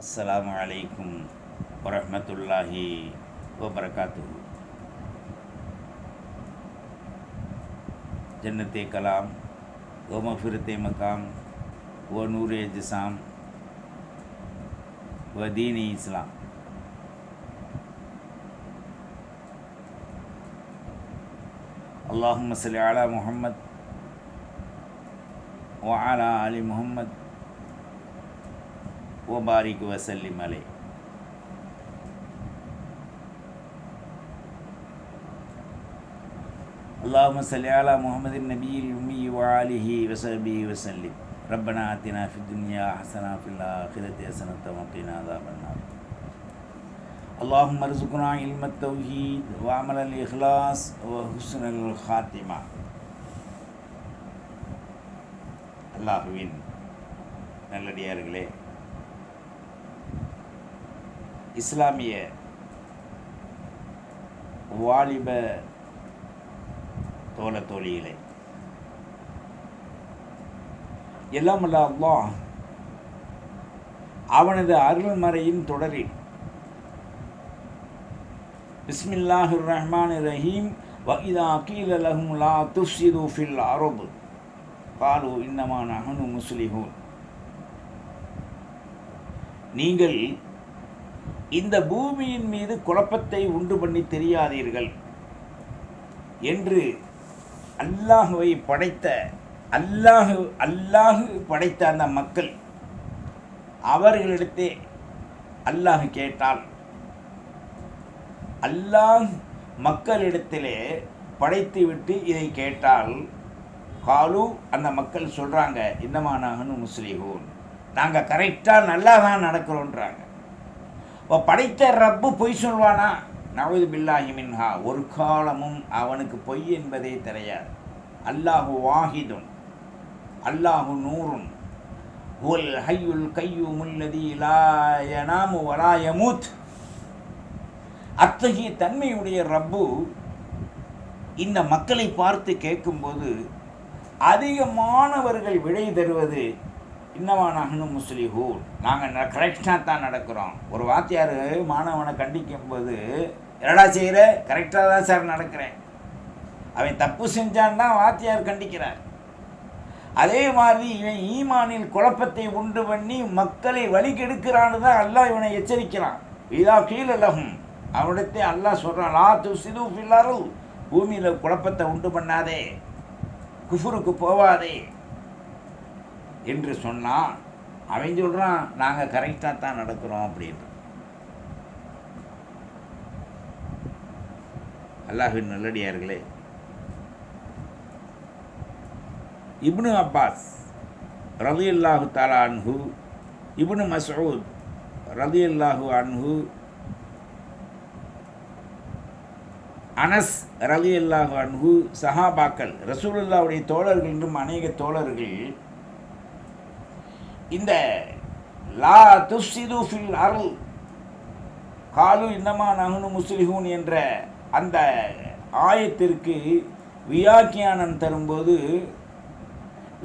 அஸ்ஸலாமு அலைக்கும் வரஹ்மத்துல்லாஹி வபரகாத்து ஜன்னத்தே கலாம் ஓ மஃபிரத்தே மகாம் ஓ நூரே ஜிசாம் வ தீனி இஸ்லாம் اللهم صل على محمد وعلى آل محمد وبارك وسلم عليه اللهم صل على محمد النبي الأمي وآله وصحبه وسلم ربنا آتنا في الدنيا حسنة في الآخرة حسنة وقنا عذاب النار اللهم ارزقنا علم التوحيد وعمل الإخلاص وحسن الخاتمة அல்லாஹுவின் நல்லடியார்களே இஸ்லாமிய வாலிப தோழ தோழிகளே. எல்லாம் அல்லா அவனது அருள்மறையின் தொடரில் பிஸ்மில்லாஹு ரஹ்மான் ரஹீம் வகிதா கீல லஹும் லா துஃப்சிது ஃபில் அரபு பாலு இன்னமா நஹனு முஸ்லிஹூன் நீங்கள் இந்த பூமியின் மீது குழப்பத்தை உண்டு பண்ணி தெரியாதீர்கள் என்று அல்லாஹுவை படைத்த அல்லாஹு அல்லாஹு படைத்த அந்த மக்கள் அவர்களிடத்தே அல்லாஹ் கேட்டால் அல்லாஹ் மக்களிடத்திலே படைத்து விட்டு இதை கேட்டால் காலு அந்த மக்கள் சொல்கிறாங்க இன்னமா நாகனு முஸ்லிஹூன். நாங்கள் கரெக்டாக நல்லா தான் நடக்கிறோன்றாங்க இப்போ படைத்த ரப்பு பொய் சொல்வானா? நவது பில்லாஹி மின்ஹா. ஒரு காலமும் அவனுக்கு பொய் என்பதே தெரியாது. அல்லாஹு வாஹிதுன். அல்லாஹு நூறுன். ஹுவல் ஹையுல் கையு முல்லதி லாயனாமு வலாயமூத் அத்தகைய தன்மையுடைய ரப்பு இந்த மக்களை பார்த்து கேட்கும்போது அதிகமானவர்கள் விடை தருவது இன்னமா நகனும் முஸ்லிஹூன். நாங்கள் கரெக்டாக தான் நடக்கிறோம். ஒரு வாத்தியார் மாணவனை கண்டிக்கும் போது என்னடா செய்கிற கரெக்டாக தான் சார் நடக்கிறேன். அவன் தப்பு செஞ்சான்னா வாத்தியார் கண்டிக்கிறார். அதே மாதிரி இவன் ஈமானில் குழப்பத்தை உண்டு பண்ணி மக்களை வழிகெடுக்கிறான்னு தான் அல்லாஹ் இவனை எச்சரிக்கிறான். இதா கீழலகும் அவனிடத்தை அல்லாஹ் சொல்கிறான் லா துசிது ஃபில்லாரு பூமியில் குழப்பத்தை உண்டு பண்ணாதே. குஃபுருக்கு போவாதே. என்று சொன்னால் அவன் சொல்கிறான் நாங்கள் கரெக்டாக தான் நடக்கிறோம் அப்படின்னு. அல்லாஹின் நல்லடியார்களே இப்னு அப்பாஸ் ரதி அல்லாஹு தாலா அன்ஹு இப்னு மசூத் ரதி அல்லாஹு அன்ஹு அனஸ் ரலி அல்லாஹு அன்ஹு சஹாபாக்கள் ரசூலுல்லாவுடைய தோழர்கள் என்றும் அநேக தோழர்கள் இந்த லா துசிது ஃபில் அருள் காலு இன்னமா நகுனு முஸ்லிஹூன் என்ற அந்த ஆயத்திற்கு வியாக்கியானம் தரும்போது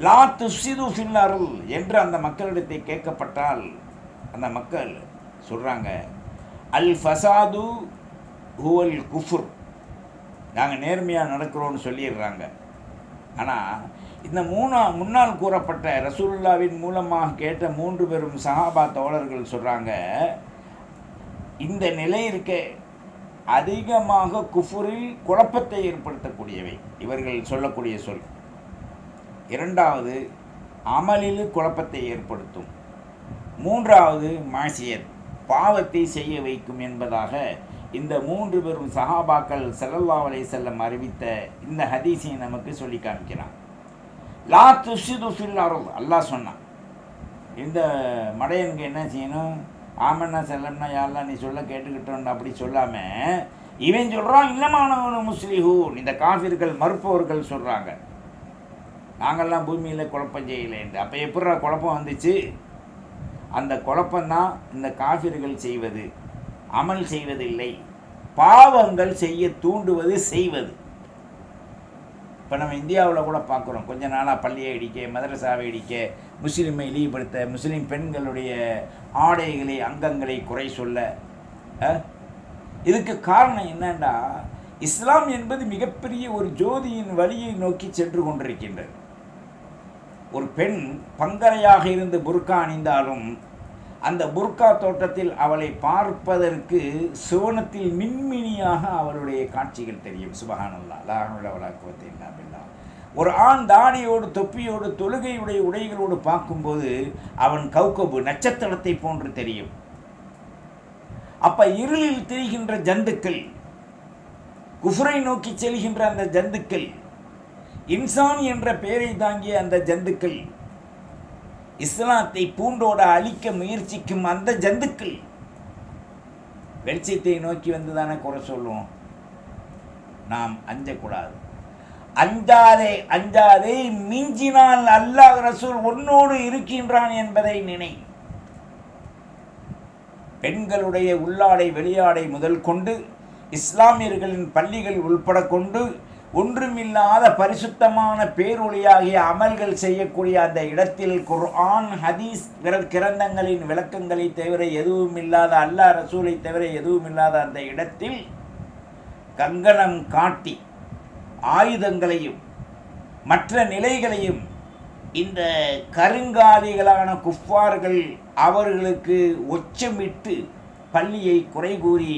லா துசிது ஃபில் அருள் என்று அந்த மக்களிடத்தை கேட்கப்பட்டால் அந்த மக்கள் சொல்கிறாங்க அல் ஃபசாது ஹுவல் குஃபுர். நாங்கள் நேர்மையாக நடக்கிறோன்னு சொல்லிடுறாங்க. ஆனால் இந்த மூணா முன்னால் கூறப்பட்ட ரசூல்லாவின் மூலமாக கேட்ட மூன்று பெரும் சஹாபா தோழர்கள் சொல்கிறாங்க இந்த நிலை இருக்க அதிகமாக குஃபுரில் குழப்பத்தை ஏற்படுத்தக்கூடியவை. இவர்கள் சொல்லக்கூடிய சொல் இரண்டாவது அமலில் குழப்பத்தை ஏற்படுத்தும். மூன்றாவது மாசியத் பாவத்தை செய்ய வைக்கும் என்பதாக இந்த மூன்று பெரும் சஹாபாக்கள் செல்லல்லா அலை செல்லம் அறிவித்த இந்த ஹதீஸை நமக்கு சொல்லி காமிக்கிறான். லா துஷிது ஃபில் அருள். அல்லாஹ் சொன்னான் இந்த மடையனுக்கு என்ன செய்யணும்? ஆமன்னா செல்லம்னா யாரெல்லாம் நீ சொல்ல கேட்டுக்கிட்டோன்னு அப்படி சொல்லாமல் இவன் சொல்கிறான் இல்லமானவனு முஸ்லிஹூன். இந்த காஃபிர்கள் மறுப்பவர்கள் சொல்கிறாங்க நாங்கள்லாம் பூமியில் குழப்பம் செய்யலேன்ட்டு அப்போ எப்படா குழப்பம் வந்துச்சு? அந்த குழப்பம்தான் இந்த காஃபிர்கள் செய்வது. அமல் செய்வதில்லை. பாவங்கள் செய்ய தூண்டுவது செய்வது. இப்போ நம்ம இந்தியாவில் கூட பார்க்குறோம் கொஞ்ச நாளாக பள்ளியை இடிக்க மதரசாவை இடிக்க முஸ்லீமை இழிவுபடுத்த முஸ்லீம் பெண்களுடைய ஆடைகளை அங்கங்களை குறை சொல்ல இதுக்கு காரணம் என்னன்னா இஸ்லாம் என்பது மிகப்பெரிய ஒரு ஜோதியின் வழியை நோக்கி சென்று கொண்டிருக்கின்றது. ஒரு பெண் பங்கரையாக இருந்து புர்கா அணிந்தாலும் அந்த புர்கா தோட்டத்தில் அவளை பார்ப்பதற்கு சிவனத்தில் மின்மினியாக அவளுடைய காட்சிகள் தெரியும். சுபகானல்லா லாஹுல வலாக்குவத்தை இல்லாமில்லா ஒரு ஆண் தாடியோடு தொப்பியோடு தொழுகையுடைய உடைகளோடு பார்க்கும்போது அவன் கௌகபு நட்சத்திரத்தை போன்று தெரியும். அப்ப இருளில் திரிகின்ற ஜந்துக்கள் குஃபுரை நோக்கி செல்கின்ற அந்த ஜந்துக்கள் இன்சான் என்ற பெயரை தாங்கிய அந்த ஜந்துக்கள் இஸ்லாத்தை பூண்டோட அழிக்க முயற்சிக்கும் அந்த ஜந்துக்கள் வெளிச்சத்தை நோக்கி வந்து தானே குறை சொல்லுவோம். நாம் அஞ்சக்கூடாது. அஞ்சாதே அஞ்சாதே மிஞ்சினால் அல்லாஹ் ரசூல் உன்னோடு இருக்கின்றான் என்பதை நினை. பெண்களுடைய உள்ளாடை வெளியாடை முதல் கொண்டு இஸ்லாமியர்களின் பள்ளிகள் உள்பட கொண்டு ஒன்றுமில்லாத பரிசுத்தமான பேரொழியாகிய அமல்கள் செய்யக்கூடிய அந்த இடத்தில் குர்ஆன் ஹதீஸ் கிரந்தங்களின் விளக்கங்களை தவிர எதுவும் இல்லாத அல்லாஹ் ரசூலை தவிர எதுவும் இல்லாத அந்த இடத்தில் கங்கணம் காட்டி ஆயுதங்களையும் மற்ற நிலைகளையும் இந்த கருங்காலிகளான குஃபார்கள் அவர்களுக்கு ஒச்சமிட்டு பள்ளியை குறை கூறி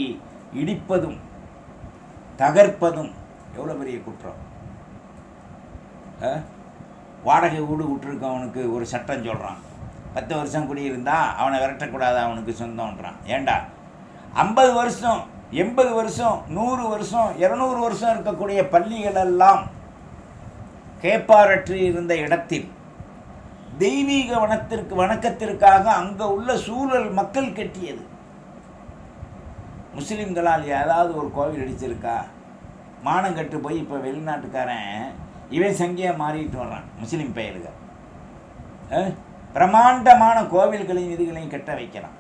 இடிப்பதும் தகர்ப்பதும் எவ்வளோ பெரிய குற்றம்? ஆ? வாடகை வீடு விட்டுருக்கவனுக்கு ஒரு சட்டம் சொல்கிறான் பத்து வருஷம் குடியிருந்தால் அவனை விரட்டக்கூடாது அவனுக்கு சொந்தம்ன்றான். ஏண்டா? ஐம்பது வருஷம் எண்பது வருஷம் நூறு வருஷம் இரநூறு வருஷம் இருக்கக்கூடிய பள்ளிகளெல்லாம் கேப்பாரற்றி இருந்த இடத்தில் தெய்வீக வனத்திற்கு வணக்கத்திற்காக அங்கே உள்ள சூழல் மக்கள் கட்டியது. முஸ்லீம்களால் ஏதாவது ஒரு கோவில் அடிச்சிருக்கா மானம் கட்டு போய் இப்போ வெளிநாட்டுக்காரன் இவன் சங்கியாக மாறிட்டு வர்றான் முஸ்லீம் பெயருக பிரமாண்டமான கோவில்களையும் இதுகளையும் கட்ட வைக்கிறான்.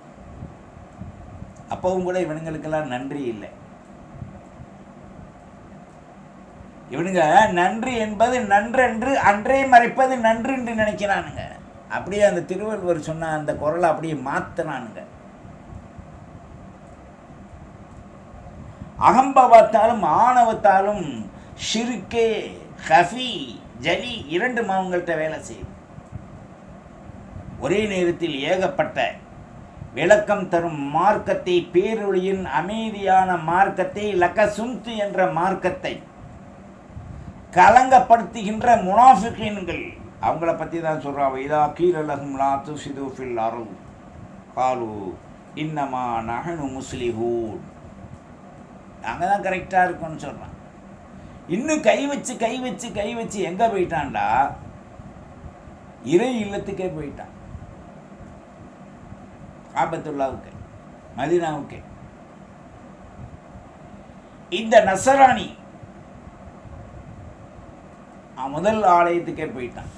அப்பவும் கூட இவனுங்களுக்கெல்லாம் நன்றி இல்லை. இவனுங்க நன்றி என்பது நன்றென்று அன்றே மறைப்பது நன்று என்று நினைக்கிறானுங்க. அப்படியே அந்த திருவள்ளுவர் சொன்ன அந்த குரலை அப்படியே மாற்றினானுங்க அகம்பவத்தாலும் ஆணவத்தாலும் ஷிருக்கே ஹஃபி ஜலி இரண்டு மாவங்கள்கிட்ட வேலை செய்யும். ஒரே நேரத்தில் ஏகப்பட்ட விளக்கம் தரும் மார்க்கத்தை பேரொழியின் அமைதியான மார்க்கத்தை லக்கசுந்து என்ற மார்க்கத்தை கலங்கப்படுத்துகின்ற முனாஃபிகீன்கள். அவங்கள பற்றி தான் சொல்கிறா இதா கீரலகும் லாத்து துசிது ஃபில் அருள். காலு இன்னமா நகனு முஸ்லிஹூன். நாங்கள் தான் கரெக்டாக இருக்கோம்னு சொல்கிறான் இன்னும் கை வச்சு கை வச்சு கை வச்சு எங்கே போயிட்டான்டா? இறை இல்லத்துக்கே போயிட்டான். ஆபத்துல்லாவுக்கு மதினாவுக்கு. இந்த நசராணி முதல் ஆலயத்துக்கே போயிட்டான்.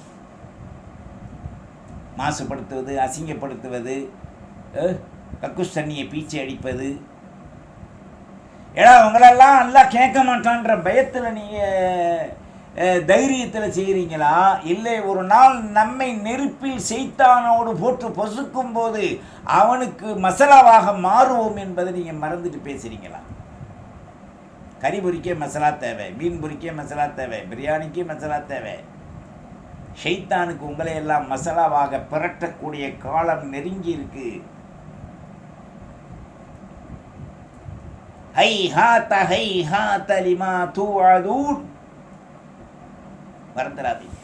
மாசுபடுத்துவது அசிங்கப்படுத்துவது கக்குஸ் தண்ணியை பீச்சி அடிப்பது ஏன்னா உங்களெல்லாம் நல்லா கேட்க மாட்டான்ற பயத்தில் நீங்கள் தைரியத்தில் செய்கிறீங்களா இல்லை ஒரு நாள் நம்மை நெருப்பில் செய்தானோடு போட்டு பொசுக்கும் போது அவனுக்கு மசாலாவாக மாறுவோம் என்பதை நீங்கள் மறந்துட்டு பேசுகிறீங்களா கறி பொறிக்க மசாலா தேவை மீன் பொறிக்க மசாலா தேவை பிரியாணிக்கு மசாலா தேவை. ஷெய்தானுக்கு உங்களை எல்லாம் மசாலாவாக பிரட்டக்கூடிய காலம் நெருங்கி இருக்குது ஹை ஹாத்த ஹை லிமா தூஅதூன் மறந்துடாதீங்க.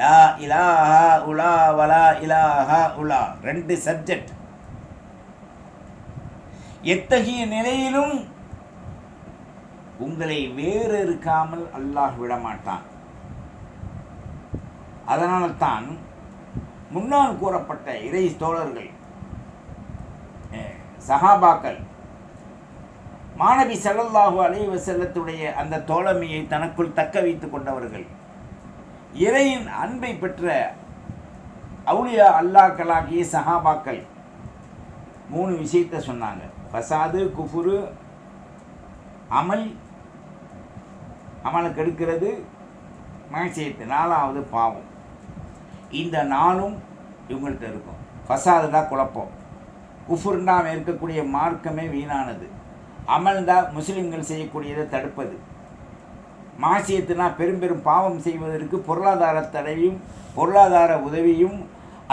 லா இலாஹா உலா வலா இலாஹா உலா. ரெண்டு சப்ஜெக்ட். எத்தகைய நிலையிலும் உங்களை வேறு இருக்காமல் அல்லாஹ் விடமாட்டான். அதனால்தான் முன்னால் கூறப்பட்ட இறை தோழர்கள் சஹாபாக்கள். மாணவி ஸல்லல்லாஹு அலைஹி வஸல்லத்துடைய அந்த தோழமையை தனக்குள் தக்க வைத்துக் கொண்டவர்கள். இறையின் அன்பை பெற்ற அவுளியா அல்லாக்களாகிய சஹாபாக்கள் மூணு விஷயத்தை சொன்னாங்க. ஃபசாது குஃபுரு அமல் அமலுக்கு எடுக்கிறது மகிழ்ச்சியத்து நாலாவது பாவம். இந்த நாளும் இவங்கள்ட்ட இருக்கும். ஃபசாதுடா குழப்பம். குஃபுர்னாம் இருக்கக்கூடிய மார்க்கமே வீணானது. அமல்தா முஸ்லிம்கள் செய்யக்கூடியதை தடுப்பது. மாசியத்தினா பெரும் பெரும் பாவம் செய்வதற்கு பொருளாதார தடையும் பொருளாதார உதவியும்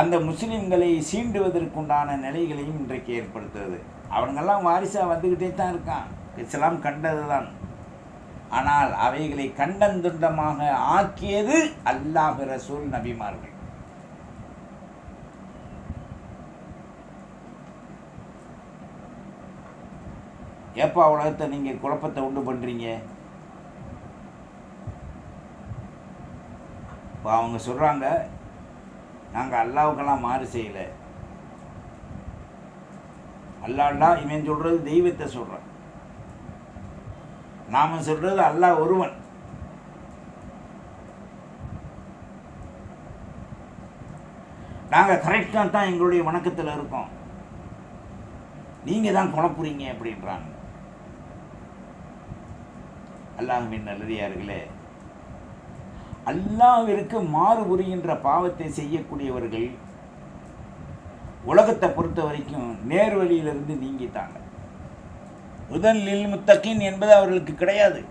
அந்த முஸ்லிம்களை சீண்டுவதற்குண்டான நிலைகளையும் இன்றைக்கு ஏற்படுத்துவது அவனுங்கெல்லாம் வாரிசாக வந்துக்கிட்டே தான் இருக்கான். இஸ்லாம் கண்டது தான் ஆனால் அவைகளை கண்டந்துண்டமாக ஆக்கியது அல்லாஹ் ரசூல் நபிமார்கள். ஏப்பா உலகத்தை நீங்கள் குழப்பத்தை உண்டு பண்ணுறீங்க இப்போ அவங்க சொல்கிறாங்க நாங்கள் அல்லாவுக்கெல்லாம் மாறு செய்யலை. அல்லாண்டா இவன் சொல்கிறது தெய்வத்தை சொல்கிறான் நாம் சொல்கிறது அல்லாஹ் ஒருவன். நாங்கள் கரெக்டாக தான் எங்களுடைய வணக்கத்தில் இருக்கோம். நீங்கள் தான் குழப்புறீங்க அப்படின்றாங்க. அல்லாஹுவின் நல்லதியார்களே அல்லாவிற்கு மாறு புரிகின்ற பாவத்தை செய்யக்கூடியவர்கள் உலகத்தை பொறுத்த வரைக்கும் நேர்வழியிலிருந்து நீங்கிட்டாங்க. முதலில் முத்தக்கின் என்பது அவர்களுக்கு கிடையாது.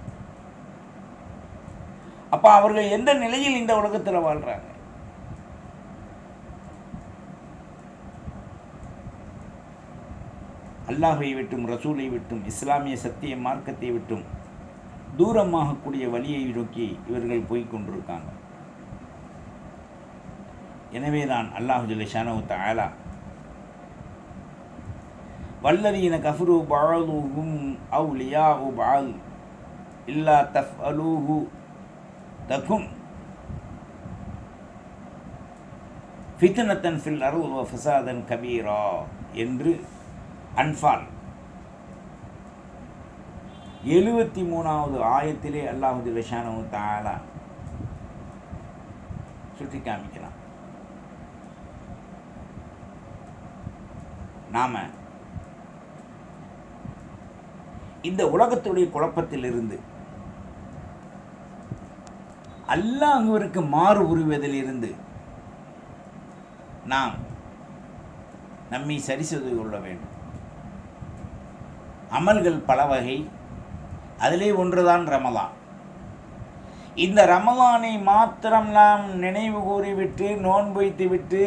அப்ப அவர்கள் எந்த நிலையில் இந்த உலகத்தில் வாழ்றாங்க? அல்லாஹை விட்டும் ரசூலை விட்டும் இஸ்லாமிய சத்திய மார்க்கத்தை விட்டும் தூரமாகக்கூடிய வழியை நோக்கி இவர்கள் போய் கொண்டிருக்காங்க. எனவே தான் அல்லாஹு ஜல்லிஷானு தாலா வல்லதீன கஃப்ரு அவுலியா உ பால் இல்லா தஃப் அலூஹு தகும் ஃபித்னத்தன் ஃபில் அருள் ஃபசாதன் கபீரா என்று அன்ஃபால் எழுபத்தி மூணாவது ஆயத்திலே அல்லாஹு லஷானு தாலா சுட்டி காமிக்கலாம் நாம இந்த உலகத்துடைய குழப்பத்திலிருந்து அல்லாஹுவிற்கு மாறு உருவதிலிருந்து நாம் நம்மை சரி செய்து கொள்ள வேண்டும். அமல்கள் பல வகை அதிலே ஒன்றுதான் ரமலான். இந்த ரமலானை மாத்திரம் நாம் நினைவு கூறிவிட்டு நோன்பு வைத்துவிட்டு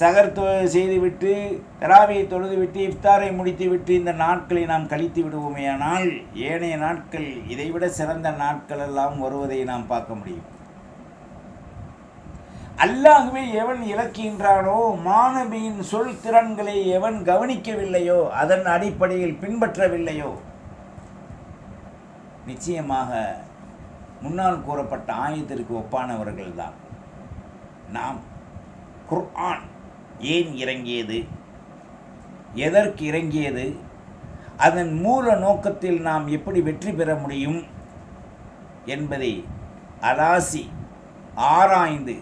சகர் செய்துவிட்டு தராவியை தொழுதுவிட்டு இஃப்தாரை முடித்துவிட்டு இந்த நாட்களை நாம் கழித்து விடுவோமேயானால் ஏனைய நாட்கள் இதைவிட சிறந்த நாட்கள் எல்லாம் வருவதை நாம் பார்க்க முடியும். அல்லாகவே எவன் இலக்கின்றானோ மாணவியின் சொல் திறன்களை எவன் கவனிக்கவில்லையோ அதன் அடிப்படையில் பின்பற்றவில்லையோ நிச்சயமாக முன்னால் கூறப்பட்ட ஆயத்திற்கு ஒப்பானவர்கள் தான் நாம் குர்ஆன் ஏன் இறங்கியது? எதற்கு இறங்கியது? அதன் மூல நோக்கத்தில் நாம் எப்படி வெற்றி பெற முடியும்? என்பதை அலாசி ஆராய்ந்து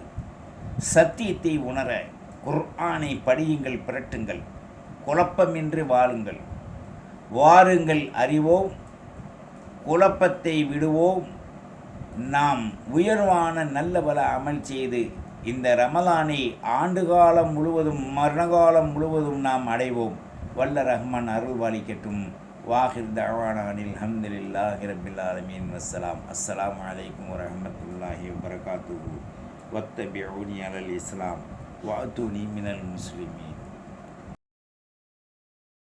சத்தியத்தை உணர குர்ஆனை படியுங்கள் பிரட்டுங்கள். குழப்பமின்றி வாழுங்கள். வாருங்கள் அறிவோம். குழப்பத்தை விடுவோம். நாம் உயர்வான நல்ல பல அமல் செய்து இந்த ரமலானை ஆண்டுகாலம் முழுவதும் மரணகாலம் முழுவதும் நாம் அடைவோம். வல்ல ரஹ்மான் அருள் வாலிக்கட்டும் வாஹிர் தவானானில் ஹம்துலில்லாஹி ஹிரபில் ஆலமீன். வசலாம் அஸ்லாம் அலைக்கும் வரமத்துல்லாஹி வரகாத்து வத்தபி அலல் இஸ்லாம். வாத்தூனி மினல் முஸ்லிமீன்.